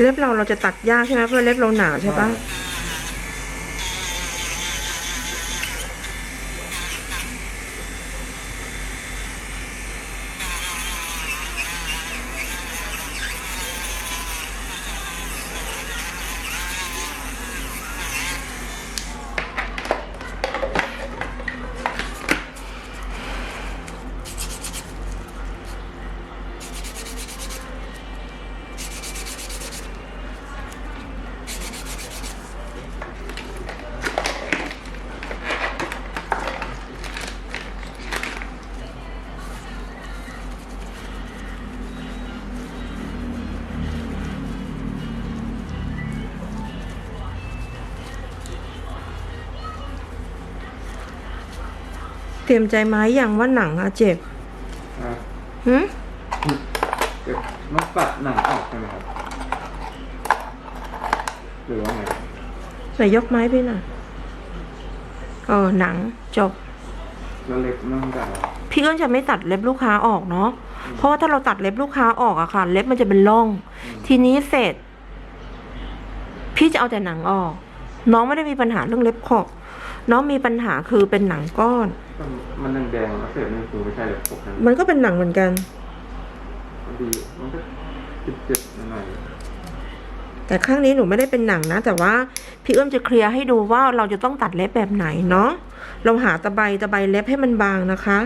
เล็บเราเราจะตัดยากใช่ไหมเพราะเล็บเราหนาใช่ปะ เตรียมใจไหมอย่างว่าหนังอะเจ็บอะหืมเดี๋ยวมันปัดหนังออกใช่ไหมครับ หรือว่าไงไหนยกไม้พี่หน่อยเออหนังจบ แล้วเล็บมันจะอะไรพี่เอิ้นจะไม่ตัดเล็บลูกค้าออกเนาะ เพราะว่าถ้าเราตัดเล็บลูกค้าออกอะค่ะ เล็บมันจะเป็นร่อง ทีนี้เสร็จ พี่จะเอาแต่หนังออก น้องไม่ได้มีปัญหาเรื่องเล็บขบน้องมีปัญหาคือเป็นหนังก้อนก็ มันแดงๆแล้วเสร็จนี่คือไม่ใช่เล็บปกนะมันก็เป็นหนังเหมือนกันมัน ดีมันก็เจ็บๆหน่อยแต่ข้างนี้หนูไม่ได้เป็นหนังนะ แต่ว่าพี่เอื้อมจะเคลียร์ให้ดูว่าเราจะต้องตัดเล็บแบบไหนเนาะเราหาตะไบตะไบเล็บให้มันบางนะคะ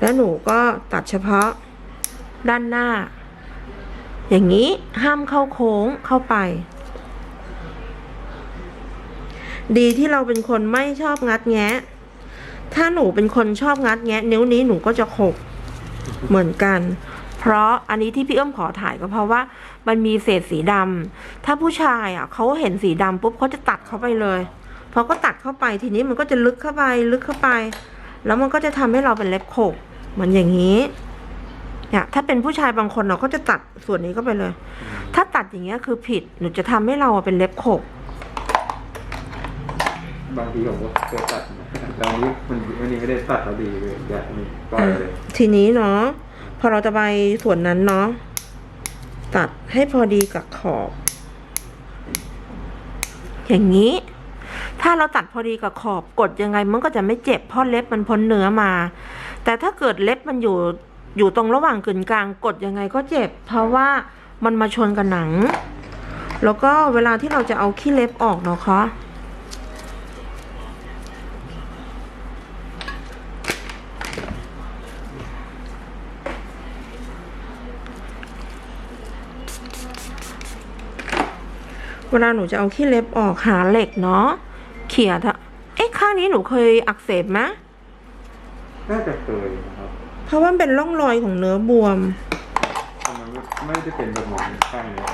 แล้วหนูก็ตัดเฉพาะด้านหน้า อย่างนี้ห้ามเข้าโค้งเข้าไป ดีที่เราเป็นคนไม่ชอบงัดแงะ ถ้าหนูเป็นคนชอบงัดแงะนิ้วนี้หนูก็จะขบเหมือนกัน เพราะอันนี้ที่พี่เอื้อมขอถ่ายก็เพราะว่า มันมีเศษสีดำถ้าผู้ชายอะเขาเห็นสีดำปุ๊บเขาจะตัดเข้าไปเลยพอก็ตัดเข้าไปทีนี้มันก็จะลึกเข้าไปลึกเข้าไป แล้วมันก็จะทำให้เราเป็นเล็บขบเหมือนอย่างนี้เนี่ยถ้าเป็นผู้ชายบางคนเราก็จะตัดส่วนนี้เข้าไปเลย ถ้าตัดอย่างเงี้ยคือผิดหนูจะทำให้เราเป็นเล็บขบ บางทีผมก็เคยตัดแต่วันนี้มันวันนี้ไม่ได้ตัดแล้วดีเลยอยากมีปล่อยเลยทีนี้เนาะพอเราจะไปส่วนนั้นเนาะตัดให้พอดีกับขอบ อย่างนี้ ถ้าเราตัดพอดีกับขอบกดยังไงมันก็จะไม่เจ็บเพราะเล็บมันพ้นเนื้อมา แต่ถ้าเกิดเล็บมันอยู่อยู่ตรงระหว่างกึ่งกลางกดยังไงก็เจ็บ เพราะว่ามันมาชนกับหนัง แล้วก็เวลาที่เราจะเอาขี้เล็บออกเนาะคะ เวลาหนูจะเอาขี้เล็บออกหาเหล็กเนาะเขี่ยเถอะเอ๊ะข้างนี้หนูเคยอักเสบไหมน่าจะเคยนะครับเพราะว่ามันเป็นร่องรอยของเนื้อบวมแต่มันไม่ได้เป็นแบบหมอนข้างเนี้ย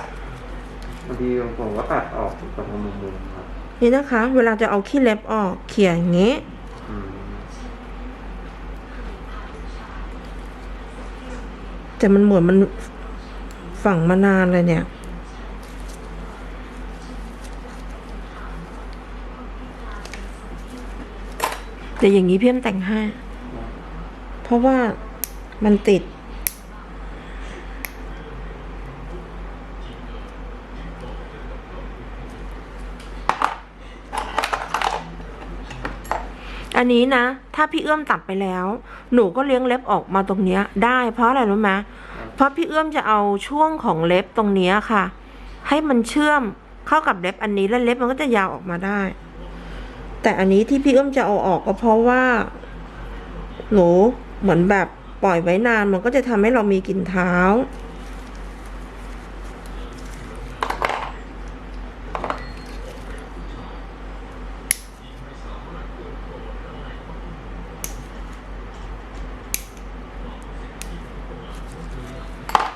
บางทีผมก็ตัดออกกับมุมๆครับนี่นะคะ เวลาจะเอาขี้เล็บออกเขี่ยอย่างงี้ อืมแต่มันเหมือนมันฝังมานานเลยเนี่ย แต่อย่างนี้เพี่มแต่งให้เพราะว่ามันติด อันนี้นะ ถ้าพี่เอื้อมตัดไปแล้ว หนูก็เลี้ยงเล็บออกมาตรงเนี้ย ได้เพราะอะไรรู้ไหมเพราะพี่เอื้อมจะเอาช่วงของเล็บตรงเนี้ยค่ะ ให้มันเชื่อมเข้ากับเล็บอันนี้แล้วเล็บมันก็จะยาวออกมาได้ แต่อันนี้ที่พี่เอื้อมจะเอาออกก็เพราะว่าหนูเหมือนแบบปล่อยไว้นานมันก็จะทำให้เรามีกลิ่นเท้า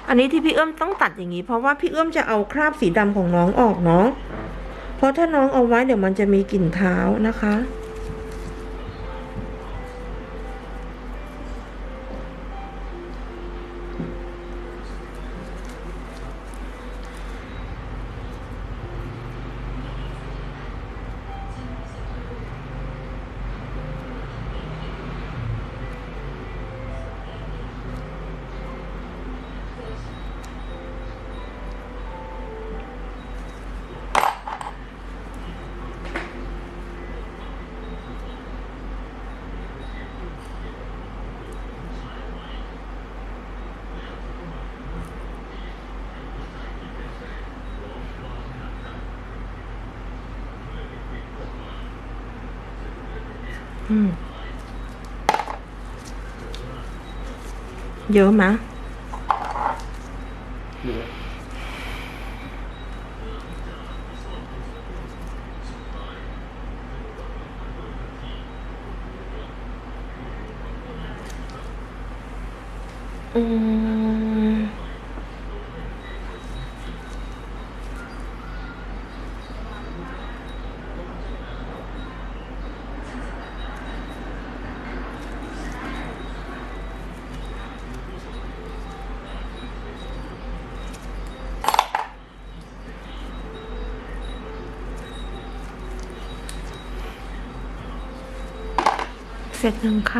อันนี้ที่พี่เอื้อมต้องตัดอย่างนี้ เพราะว่าพี่เอื้อมจะเอาคราบสีดำของน้องออกเนาะ เพราะถ้าน้องเอาไว้เดี๋ยวมันจะมีกลิ่นเท้านะคะ อืมเยอะไหมะ เดี๋ยว อืม เสร็จยังคะ